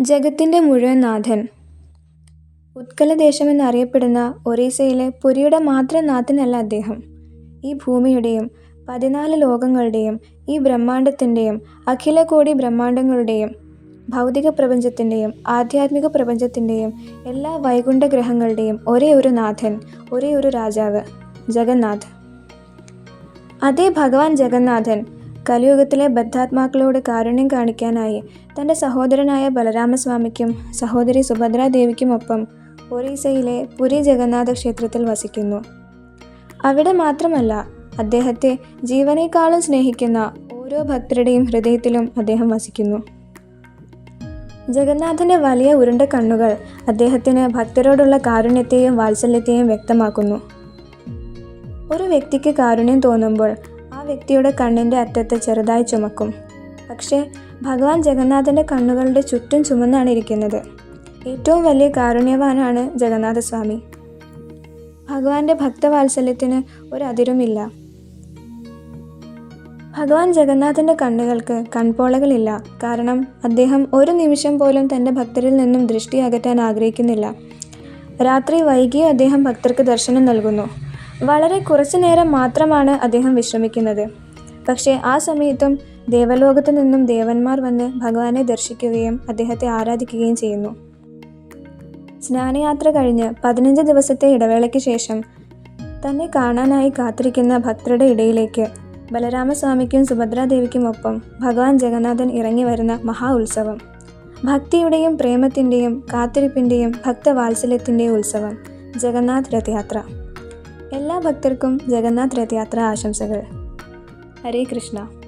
ജഗത്തിന്റെ മുഴുവൻ നാഥൻ. ഉത്കലദേശമെന്നറിയപ്പെടുന്ന ഒറീസയിലെ പുരിയുടെ മാത്രം നാഥനല്ല അദ്ദേഹം. ഈ ഭൂമിയുടെയും പതിനാല് ലോകങ്ങളുടെയും ഈ ബ്രഹ്മാണ്ടത്തിന്റെയും അഖിലകോടി ബ്രഹ്മാണ്ടങ്ങളുടെയും ഭൗതിക പ്രപഞ്ചത്തിന്റെയും ആധ്യാത്മിക പ്രപഞ്ചത്തിന്റെയും എല്ലാ വൈകുണ്ഠ ഗ്രഹങ്ങളുടെയും ഒരേ ഒരു നാഥൻ ഒരേ ഒരു രാജാവ് ജഗന്നാഥ് അതേ ഭഗവാൻ ജഗന്നാഥൻ കലിയുഗത്തിലെ ബദ്ധാത്മാക്കളോട് കാരുണ്യം കാണിക്കാനായി തന്റെ സഹോദരനായ ബലരാമസ്വാമിക്കും സഹോദരി സുഭദ്രാദേവിക്കുമൊപ്പം ഒറീസയിലെ പുരി ജഗന്നാഥ ക്ഷേത്രത്തിൽ വസിക്കുന്നു. അവിടെ മാത്രമല്ല അദ്ദേഹത്തെ ജീവനേക്കാളും സ്നേഹിക്കുന്ന ഓരോ ഭക്തരുടെയും ഹൃദയത്തിലും അദ്ദേഹം വസിക്കുന്നു. ജഗന്നാഥന്റെ വലിയ ഉരുണ്ട കണ്ണുകൾ അദ്ദേഹത്തിന് ഭക്തരോടുള്ള കാരുണ്യത്തെയും വാത്സല്യത്തെയും വ്യക്തമാക്കുന്നു. ഒരു വ്യക്തിക്ക് കാരുണ്യം തോന്നുമ്പോൾ വ്യക്തിയുടെ കണ്ണിന്റെ അറ്റത്ത് ചെറുതായി ചുമക്കും. പക്ഷേ ഭഗവാൻ ജഗന്നാഥന്റെ കണ്ണുകളുടെ ചുറ്റും ചുമന്നാണ് ഇരിക്കുന്നത്. ഏറ്റവും വലിയ കാരുണ്യവാനാണ് ജഗന്നാഥസ്വാമി. ഭഗവാന്റെ ഭക്തവാത്സല്യത്തിന് ഒരു അതിരുമില്ല. ഭഗവാൻ ജഗന്നാഥന്റെ കണ്ണുകൾക്ക് കൺപോളകളില്ല. കാരണം അദ്ദേഹം ഒരു നിമിഷം പോലും തന്റെ ഭക്തരിൽ നിന്നും ദൃഷ്ടി അകറ്റാൻ ആഗ്രഹിക്കുന്നില്ല. രാത്രി വൈകിയും അദ്ദേഹം ഭക്തർക്ക് ദർശനം നൽകുന്നു. വളരെ കുറച്ചു നേരം മാത്രമാണ് അദ്ദേഹം വിശ്രമിക്കുന്നത്. പക്ഷേ ആ സമയത്തും ദേവലോകത്തു നിന്നും ദേവന്മാർ വന്ന് ഭഗവാനെ ദർശിക്കുകയും അദ്ദേഹത്തെ ആരാധിക്കുകയും ചെയ്യുന്നു. സ്നാനയാത്ര കഴിഞ്ഞ് പതിനഞ്ച് ദിവസത്തെ ഇടവേളയ്ക്ക് ശേഷം തന്നെ കാണാനായി കാത്തിരിക്കുന്ന ഭക്തരുടെ ഇടയിലേക്ക് ബലരാമസ്വാമിക്കും സുഭദ്രാദേവിക്കും ഒപ്പം ഭഗവാൻ ജഗന്നാഥൻ ഇറങ്ങി വരുന്ന മഹാ ഉത്സവം. ഭക്തിയുടെയും പ്രേമത്തിന്റെയും കാത്തിരിപ്പിന്റെയും ഭക്തവാത്സല്യത്തിന്റെയും ഉത്സവം ജഗന്നാഥ് രഥയാത്ര. എല്ലാ ഭക്തർക്കും ജഗന്നാഥ് രഥയാത്ര ആശംസകൾ. ഹരേ കൃഷ്ണ.